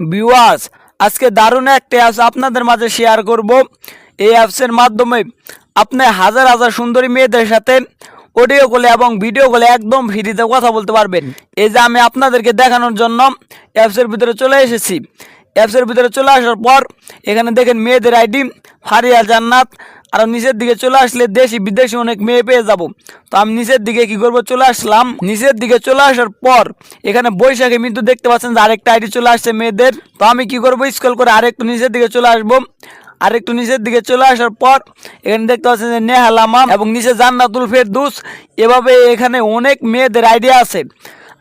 Viewers আজকে দারুণ একটা অ্যাপস আপনাদের মাঝে শেয়ার করব। এই অ্যাপসের মাধ্যমে আপনি হাজার হাজার সুন্দরী মেয়েদের সাথে অডিও কলে এবং ভিডিও কলে একদম ফ্রিতে কথা বলতে পারবেন। এই যে আমি আপনাদেরকে দেখানোর জন্য অ্যাপসের ভিতরে চলে এসেছি। অ্যাপসের ভিতরে চলে আসার পর এখানে দেখেন মেয়েদের আইডি, ফারিয়া জান্নাত আর নিচের দিকে চলে আসলে দেশি বিদেশি অনেক মেয়ে পেয়ে যাব। তো আমি নিচের দিকে কি করব? চলে আসলাম। নিচের দিকে চলে আসার পর এখানে বৈশাখী মৃত্যু দেখতে পাচ্ছেন যে আরেকটা আইডি চলে আসছে মেয়েদের। তো আমি কি করব? স্কল করে আরেকটু নিচের দিকে চলে আসব। আর একটু নিচের দিকে চলে আসার পর এখানে দেখতে পাচ্ছেন যে নেহা নেহালামা এবং নিচে জান্নাতুল ফেরদুস। এভাবে এখানে অনেক মেয়েদের আইডিয়া আছে।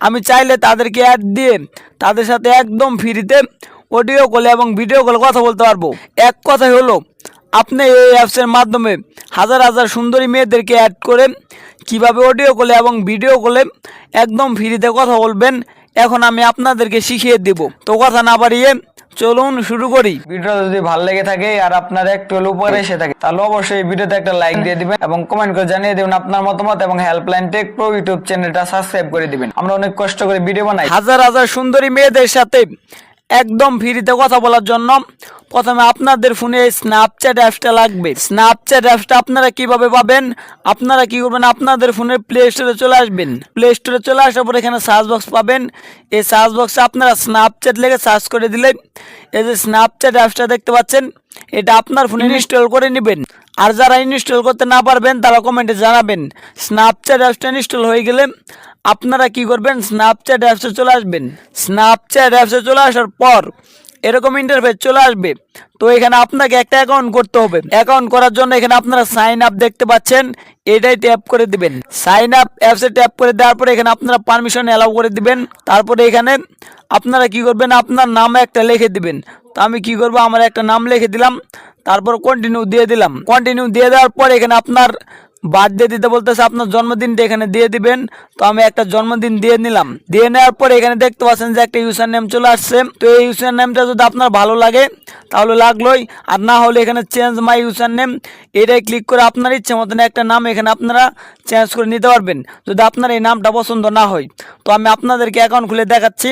আমি চাইলে তাদেরকে অ্যাড দিয়ে তাদের সাথে একদম ফ্রিতে অডিও কলে এবং ভিডিও কলে কথা বলতে পারব। এক কথাই হলো আপনি এই অ্যাপসের মাধ্যমে হাজার হাজার সুন্দরী মেয়েদেরকে অ্যাড করে কীভাবে অডিও কলে এবং ভিডিও কলে একদম ফ্রিতে কথা বলবেন এখন আমি আপনাদেরকে শিখিয়ে দেব। তো কথা না বাড়িয়ে চলুন শুরু করি। ভিডিও যদি ভালো লেগে থাকে আর আপনার একটু হলে উপরে এসে থাকে তাহলে অবশ্যই ভিডিওতে একটা লাইক দিয়ে দিবেন এবং কমেন্ট করে জানিয়ে দিবেন আপনার মতামত এবং হেল্পলাইন টেক প্রো ইউটিউব চ্যানেলটা সাবস্ক্রাইব করে দিবেন। আমরা অনেক কষ্ট করে ভিডিও বানাই। হাজার হাজার সুন্দরী মেয়েদের সাথে একদম ফ্রিতে কথা বলার জন্য প্রথমে আপনাদের ফোনে স্ন্যাপচ্যাট অ্যাপসটা লাগবে। স্ন্যাপচ্যাট অ্যাপসটা আপনারা কীভাবে পাবেন? আপনারা কি করবেন? আপনাদের ফোনের প্লে স্টোরে চলে আসবেন। প্লে স্টোরে চলে আসার পর এখানে সার্চ বক্স পাবেন। এই সার্চ বক্সে আপনারা স্ন্যাপচ্যাট লেগে সার্চ করে দিলে এই যে স্ন্যাপচ্যাট অ্যাপসটা দেখতে পাচ্ছেন এটা আপনার ফোনে ইনস্টল করে নেবেন। আর যারা ইনস্টল করতে না পারবেন তারা কমেন্টে জানাবেন। স্ন্যাপচ্যাট অ্যাপসটা ইনস্টল হয়ে গেলে আপনারা কি করবেন? স্ন্যাপচ্যাট অ্যাপসে চলে আসবেন। স্ন্যাপচ্যাট অ্যাপসে চলে আসার পর এরকম ইন্টারফেস চলে আসবে। তো এখানে আপনাকে একটা অ্যাকাউন্ট করতে হবে। অ্যাকাউন্ট করার জন্য এখানে আপনারা সাইন আপ দেখতে পাচ্ছেন। এটাই ট্যাপ করে দিবেন। সাইন আপ অ্যাপসে ট্যাপ করে দেওয়ার পরে এখানে আপনারা পারমিশন অ্যালাউ করে দিবেন। তারপরে এখানে আপনারা কি করবেন? আপনার নাম একটা লিখে দিবেন। তো আমি কি করব? আমার একটা নাম লিখে দিলাম। তারপর কন্টিনিউ দিয়ে দিলাম। কন্টিনিউ দিয়ে দেওয়ার পর এখানে আপনার বার্থডে দিতে বলতেছে, আপনার জন্মদিনটা এখানে দিয়ে দিবেন। তো আমি একটা জন্মদিন দিয়ে নিলাম। দিয়ে নেওয়ার পরে এখানে দেখতে পাচ্ছেন যে একটা ইউজার নেম চলে আসছে। তো এই ইউজার নেমটা যদি আপনার ভালো লাগে, তাহলে লাগলোই। আর না হলে এখানে চেঞ্জ মাই ইউজার নেম এটাই ক্লিক করে আপনার ইচ্ছে মতন একটা নাম এখানে আপনারা চেঞ্জ করে নিতে পারবেন, যদি আপনার এই নামটা পছন্দ না হয়। তো আমি আপনাদেরকে অ্যাকাউন্ট খুলে দেখাচ্ছি,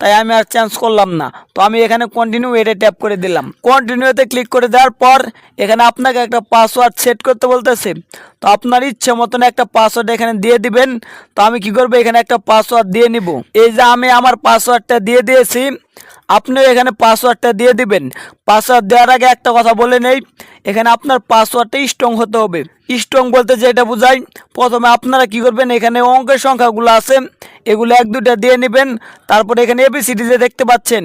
তাই আমি আর চেঞ্জ করলাম না। তো আমি এখানে কন্টিনিউ এটা ট্যাপ করে দিলাম। কন্টিনিউতে ক্লিক করে দেওয়ার পর, এখানে আপনাকে একটা পাসওয়ার্ড সেট করতে বলতেছে। তো আপনার ইচ্ছে মতন একটা পাসওয়ার্ড এখানে দিয়ে দিবেন। তো আমি কি করব? এখানে একটা পাসওয়ার্ড দিয়ে নিব। এই যে আমি আমার পাসওয়ার্ডটা দিয়ে দিয়েছি আপনিও এখানে পাসওয়ার্ডটা দিয়ে দিবেন। পাসওয়ার্ড দেওয়ার আগে একটা কথা বলে নেই, এখানে আপনার পাসওয়ার্ডটা স্ট্রং হতে হবে। স্ট্রং বলতে যেটা বোঝায় প্রথমে আপনারা কি করবেন, এখানে অঙ্কের সংখ্যাগুলো আছে, এগুলো এক দুটা দিয়ে নেবেন, তারপরে এখানে এবিসিডি যে দেখতে পাচ্ছেন,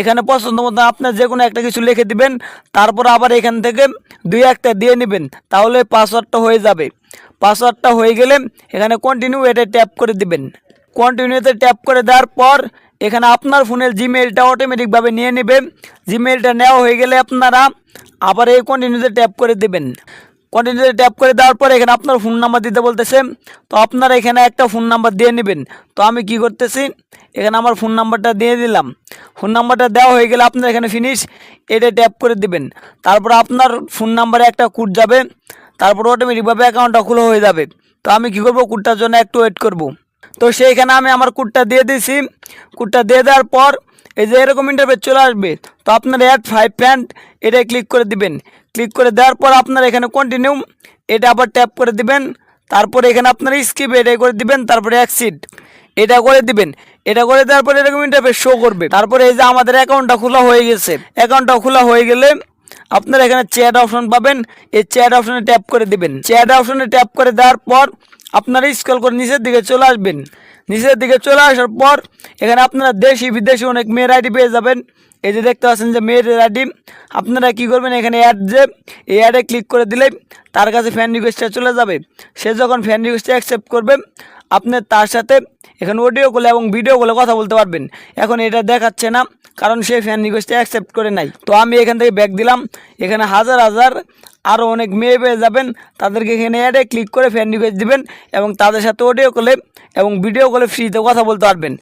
এখানে পছন্দ মতো আপনার যে কোনো একটা কিছু লিখে দিবেন, তারপর আবার এখান থেকে দুই একটা দিয়ে নেবেন, তাহলে পাসওয়ার্ডটা হয়ে যাবে। পাসওয়ার্ডটা হয়ে গেলে এখানে কন্টিনিউ এটা ট্যাপ করে দিবেন। কন্টিনিউতে ট্যাপ করে দেওয়ার পর এখানে আপনার ফোনের জিমেলটা অটোমেটিকভাবে নিয়ে নেবে জিমেলটা নেওয়া হয়ে গেলে আপনারা আবার এই কন্টিনিউতে ট্যাপ করে দেবেন। কন্টিনিউতে ট্যাপ করে দেওয়ার পর এখানে আপনার ফোন নাম্বার দিতে বলতেছে। তো আপনারা এখানে একটা ফোন নাম্বার দিয়ে নেবেন। তো আমি কি করতেছি? এখানে আমার ফোন নাম্বারটা দিয়ে দিলাম। ফোন নাম্বারটা দেওয়া হয়ে গেলে আপনার এখানে ফিনিশ এটা ট্যাপ করে দিবেন। তারপর আপনার ফোন নাম্বারে একটা কোড যাবে। তারপর অটোমেটিকভাবে অ্যাকাউন্টটা খোলা হয়ে যাবে। তো আমি কি করব? কোডটার জন্য একটু ওয়েট করব। তো সেইখানে আমি আমার কোডটা দিয়ে দিয়েছি। কোডটা দিয়ে দেওয়ার পর এই যে এরকম ইন্টারভেট চলে আসবে, তো আপনার অ্যাড ফাইভ প্যান্ট এটাই ক্লিক করে দিবেন। ক্লিক করে দেওয়ার পর আপনার এখানে কন্টিনিউ এটা আবার ট্যাপ করে দিবেন। তারপরে এখানে আপনার স্কিপ এটাই করে দিবেন। তারপরে অ্যাক্সিড এটা করে দিবেন। এটা করে দেওয়ার পরে এরকম ইন্টারফেস শো করবে। তারপরে এই যে আমাদের অ্যাকাউন্টটা খোলা হয়ে গেছে। অ্যাকাউন্টটা খোলা হয়ে গেলে আপনারা এখানে চ্যাট অপশন পাবেন। এই চ্যাট অপশনে ট্যাপ করে দিবেন। চ্যাট অপশনে ট্যাপ করে দেওয়ার পর আপনারা স্ক্রল করে নিচের দিকে চলে আসবেন। নিচের দিকে চলে আসার পর এখানে আপনারা দেশি বিদেশি অনেক মেয়ের আইডি পেয়ে যাবেন। এই যে দেখতে পাচ্ছেন যে মেয়ের আইডি আপনারা কি করবেন এখানে অ্যাড যে, এই অ্যাডে ক্লিক করে দিলে তার কাছে ফ্যান রিকোয়েস্টটা চলে যাবে। সে যখন ফ্যান রিকোয়েস্টটা অ্যাকসেপ্ট করবে আপনি তার সাথে এখানে অডিও কলে এবং ভিডিও কলে কথা বলতে পারবেন। এখন এটা দেখাচ্ছে না, কারণ সে ফ্যান রিকোয়েস্টে অ্যাকসেপ্ট করে নাই। তো আমি এখান থেকে ব্যাক দিলাম। এখানে হাজার হাজার আরও অনেক মেয়ে পেয়ে যাবেন। তাদেরকে এখানে অ্যাডে ক্লিক করে ফ্যান রিকোয়েস্ট দেবেন এবং তাদের সাথে অডিও কলে এবং ভিডিও কলে ফ্রিতে কথা বলতে পারবেন।